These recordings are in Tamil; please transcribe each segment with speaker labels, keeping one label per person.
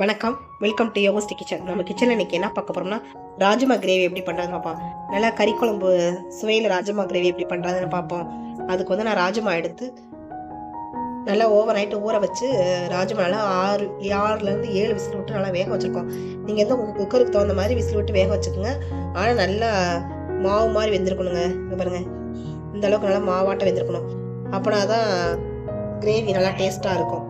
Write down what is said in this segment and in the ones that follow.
Speaker 1: வணக்கம். வெல்கம் டு யோகஸ்டி கிச்சன் நம்ம கிச்சனில் இன்றைக்கி என்ன பார்க்க போகிறோம்னா ராஜ்மா கிரேவி எப்படி பண்ணுறதுன்னு பார்ப்போம். நல்லா கறி குழம்பு சுவையில் ராஜ்மா கிரேவி எப்படி பண்ணுறதுன்னு பார்ப்போம். அதுக்கு வந்து நான் ராஜ்மா எடுத்து நல்லா ஓவர் நைட்டு ஊற வச்சு ராஜ்மா நல்லா ஆறு ஆறுலேருந்து ஏழு விசில் விட்டு நல்லா வேக வச்சுருக்கோம். நீங்கள் வந்து உங்கள் குக்கருக்கு தகுந்த மாதிரி விசில் விட்டு வேக வச்சுக்கோங்க. ஆனால் நல்லா மாவு மாதிரி வெந்திருக்கணுங்க. இங்கே பாருங்கள் இந்த அளவுக்கு நல்லா மாவாட்டம் வெந்திருக்கணும். அப்போனா தான் கிரேவி நல்லா டேஸ்ட்டாக இருக்கும்.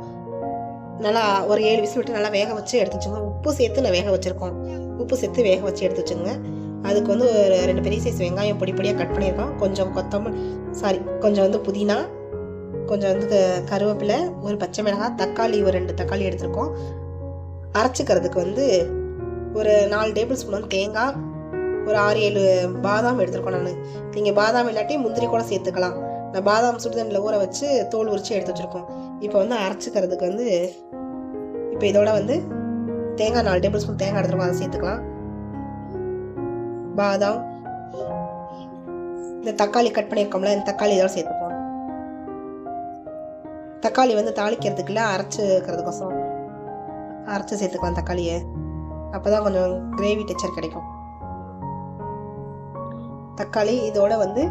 Speaker 1: நல்லா ஒரு ஏழு விசில் விட்டு நல்லா வேக வச்சு எடுத்து வச்சுங்க உப்பு சேர்த்து நான் வேக வச்சுருக்கோம். உப்பு சேர்த்து வேக வச்சு எடுத்து வச்சுங்க அதுக்கு வந்து ஒரு ரெண்டு பெரிய சைஸ் வெங்காயம் பொடி பொடியாக கட் பண்ணியிருக்கோம். கொஞ்சம் கொத்தமல்லி சாரி கொஞ்சம் வந்து புதினா கொஞ்சம் வந்து க- கருவேப்பிலை ஒரு பச்சை மிளகாய் தக்காளி ஒரு ரெண்டு தக்காளி எடுத்திருக்கோம். அரைச்சிக்கிறதுக்கு வந்து ஒரு நாலு டேபிள் ஸ்பூன் வந்து தேங்காய் ஒரு ஆறு ஏழு பாதாம் எடுத்திருக்கோம் நான். நீங்கள் பாதாம் இல்லாட்டி முந்திரி கூட சேர்த்துக்கலாம். நான் பாதாம் சுடுதண்ணில் ஊற வச்சு தோல் உரிச்சு எடுத்து வச்சுருக்கோம். இப்போ வந்து அரைச்சிக்கிறதுக்கு வந்து இப்போ இதோட வந்து தேங்காய் நாலு டேபிள் ஸ்பூன் தேங்காய் எடுத்துருக்கோம் அதை சேர்த்துக்கலாம். பாதாம். இந்த தக்காளி கட் பண்ணியிருக்கோம்ல இந்த தக்காளி இதோட சேர்த்துப்போம். தக்காளி வந்து தாளிக்கிறதுக்குள்ள அரைச்சிக்கிறதுக்கோசம் அரைச்சி சேர்த்துக்கலாம் தக்காளியை. அப்போ தான் கொஞ்சம் கிரேவி டெக்சர் கிடைக்கும். தக்காளி இதோட வந்து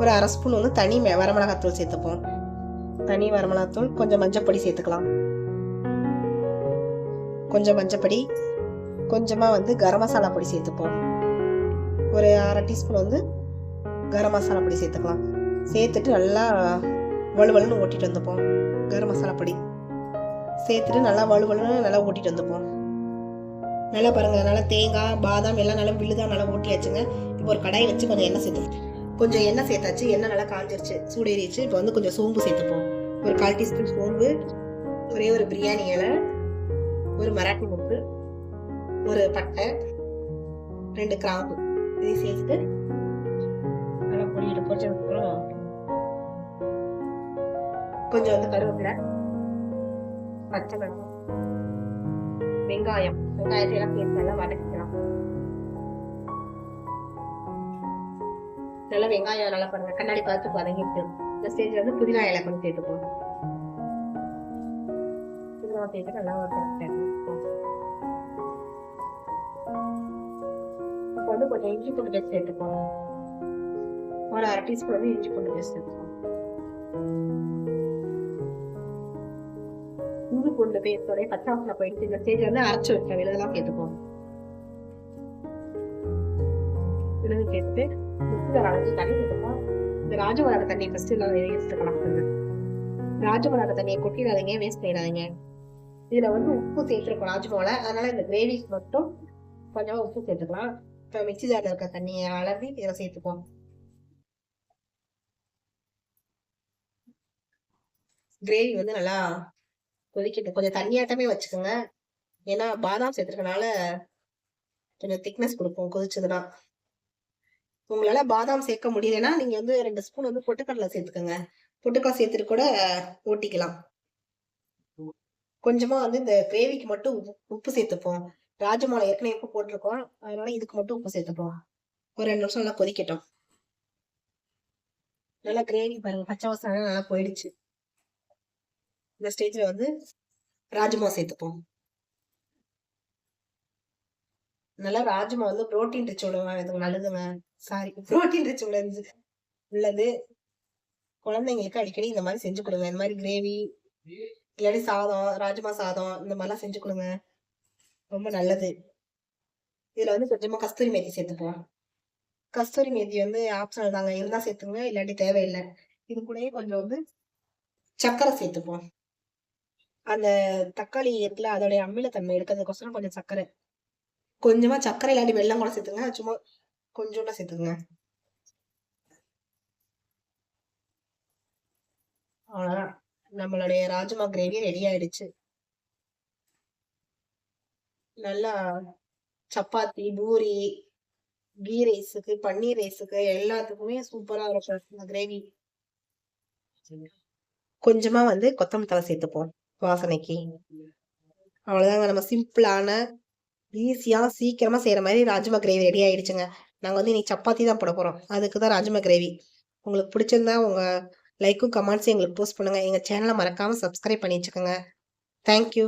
Speaker 1: ஒரு அரை ஸ்பூன் வந்து தனி வரமிளகாத்தூள் சேர்த்துப்போம். தனி வரமிளகாத்தூள் கொஞ்சம் மஞ்சப்பொடி சேர்த்துக்கலாம். கொஞ்சம் மஞ்சப்பொடி கொஞ்சமாக வந்து கரம் மசாலா பொடி சேர்த்துப்போம். ஒரு அரை டீஸ்பூன் வந்து கரம் மசாலா பொடி சேர்த்துக்கலாம். சேர்த்துட்டு நல்லா வலுவலுன்னு ஓட்டிட்டு வந்துப்போம். கரம் மசாலா பொடி. சேர்த்துட்டு நல்லா வலுவலுன்னு நல்லா ஓட்டிட்டு வந்துப்போம். நல்லா பாருங்க நல்லா தேங்காய் பாதாம் எல்லாம் நல்லா விழுதா நல்லா ஓட்டியாச்சுங்க. இப்போ ஒரு கடாய் வச்சு கொஞ்சம் எண்ணெய் சேர்த்து கொஞ்சம் எண்ணெய் சேர்த்தாச்சு எண்ணெய் நல்லா காஞ்சிருச்சு சூடேறிச்சு இப்போ வந்து கொஞ்சம் சோம்பு சேர்த்துப்போம். ஒரு கால் டீஸ்பூன் சோம்பு ஒரே ஒரு பிரியாணி இலை ஒரு மராட்டி முக்கு ஒரு பட்டை ரெண்டு கிராம்பு. இதையும் சேர்த்து நல்லா பொடியிட்டு கொஞ்சம் கொஞ்சம் வந்து கருவேப்பிலை பச்சை மிளகாய் வெங்காயம் வெங்காயத்தை எல்லாம் சேர்த்து நல்லா வதக்கிக்கலாம். நல்லா வெங்காயம் நல்லா பாருங்க. கண்ணாடி பார்த்து வதங்கிட்டு இந்த ஸ்டேஜ் வந்து புதினா இலை கொஞ்சம் சேர்த்துப்போம் புதினா சேர்த்து நல்லா ஒரு இப்போ வந்து கொஞ்சம் இஞ்சி பூண்டு பேஸ்ட் சேர்த்துப்போம் ஒரு அரை டீஸ்பூன் வந்து இஞ்சி பூண்டு பேஸ்ட் சேர்த்துப்போம் இஞ்சி பூண்டு பேஸ்டோடய பச்சை வாசனை போயிடுச்சு. இந்த ஸ்டேஜ் வந்து அரைச்சி வச்ச விழுதெல்லாம் சேர்த்துப்போம் விழுது சேர்த்துட்டு மிக்சியில் அரைச்சி தண்ணி சேர்த்துப்போம் இந்த ராஜமலாக தண்ணியை ஃபர்ஸ்ட் எல்லாம் எடுத்துக்கலாம் ராஜமலாக தண்ணியை கொட்டிடாதீங்க வேஸ்ட் பண்ணிடாதீங்க. இதுல வந்து உப்பு சேர்த்துருக்கோம் ராஜ்மாவில் அதனால இந்த கிரேவிக்கு மட்டும் கொஞ்சமா உப்பு சேர்த்துக்கலாம். இப்போ மிக்சி ஜாரில் இருக்க தண்ணியை அளவி இதில் சேர்த்துப்போம். கிரேவி வந்து நல்லா கொதிக்கட்டும். கொஞ்சம் தண்ணியாட்டமே வச்சுக்கோங்க. ஏன்னா பாதாம் சேர்த்துருக்கனால கொஞ்சம் திக்னஸ் கொடுக்கும் கொதிச்சதுன்னா. உங்களால பாதாம் சேர்க்க முடியலன்னா நீங்க வந்து ரெண்டு ஸ்பூன் வந்து பொட்டுக்கடலை சேர்த்துக்கோங்க. பொட்டுக்கடலை சேர்த்துட்டு கூட ஓட்டிக்கலாம். கொஞ்சமா வந்து இந்த கிரேவிக்கு மட்டும் உப்பு உப்பு சேர்த்துப்போம். ராஜமாலை ஏற்கனவே உப்பு போட்டிருக்கோம். அதனால இதுக்கு மட்டும் உப்பு சேர்த்துப்போம். ஒரு ரெண்டு நிமிஷம் நல்லா கொதிக்கட்டும். நல்லா கிரேவி பாருங்க. பச்சை வாசனை நல்லா போயிடுச்சு. இந்த ஸ்டேஜ்ல வந்து ராஜ்மா சேர்த்துப்போம். நல்லா ராஜ்மா வந்து புரோட்டீன் ரிச் உள்ளது நல்லதுங்க சாரி புரோட்டீன் ரிச் உள்ளது உள்ளது. குழந்தைங்களுக்கு அடிக்கடி இந்த மாதிரி செஞ்சு கொடுங்க. இந்த மாதிரி கிரேவி இல்லாட்டி சாதம் ராஜ்மா சாதம் இந்த மாதிரிலாம் செஞ்சு கொடுங்க. ரொம்ப நல்லது. இதுல வந்து கொஞ்சமா கஸ்தூரி மேத்தி சேர்த்துப்போம் கஸ்தூரி மேத்தி வந்து ஆப்ஷனல் தாங்க. இருந்தா சேர்த்துங்க இல்லாட்டி தேவையில்லை. இது கூடயே கொஞ்சம் வந்து சர்க்கரை சேர்த்துப்போம். அந்த தக்காளி இருக்குல்ல அதோடைய அமிலத்தன்மை எடுக்கிறதுக்கோசரம் கொஞ்சம் சர்க்கரை. கொஞ்சமா சர்க்கரை இல்லாட்டி வெள்ளம் கூட சேர்த்துங்க சும்மா கொஞ்சோண்டா சேர்த்துங்க அவ்வளவுதான் நம்மளுடைய ராஜ்மா கிரேவி ரெடி ஆயிடுச்சு. நல்லா சப்பாத்தி பூரி கீ ரைஸுக்கு பன்னீர் ரைஸுக்கு எல்லாத்துக்குமே சூப்பரா இருக்கும் இந்த கிரேவி. கொஞ்சமா வந்து கொத்தமல்லி தலை சேர்த்துப்போம் வாசனைக்கு. அவ்வளவுதாங்க. நம்ம சிம்பிளான ஈஸியாக சீக்கிரமாக செய்கிற மாதிரி ராஜ்மா கிரேவி ரெடி ஆகிடுச்சுங்க நாங்கள் வந்து இன்றைக்கி சப்பாத்தி தான் போட போகிறோம் அதுக்கு தான் ராஜ்மா கிரேவி. உங்களுக்கு பிடிச்சிருந்தா உங்கள் லைக்கும் கமெண்ட்ஸும் எங்களுக்கு போஸ்ட் பண்ணுங்கள் எங்கள் சேனலை மறக்காமல் சப்ஸ்கிரைப் பண்ணி வச்சுக்கோங்க. தேங்க்யூ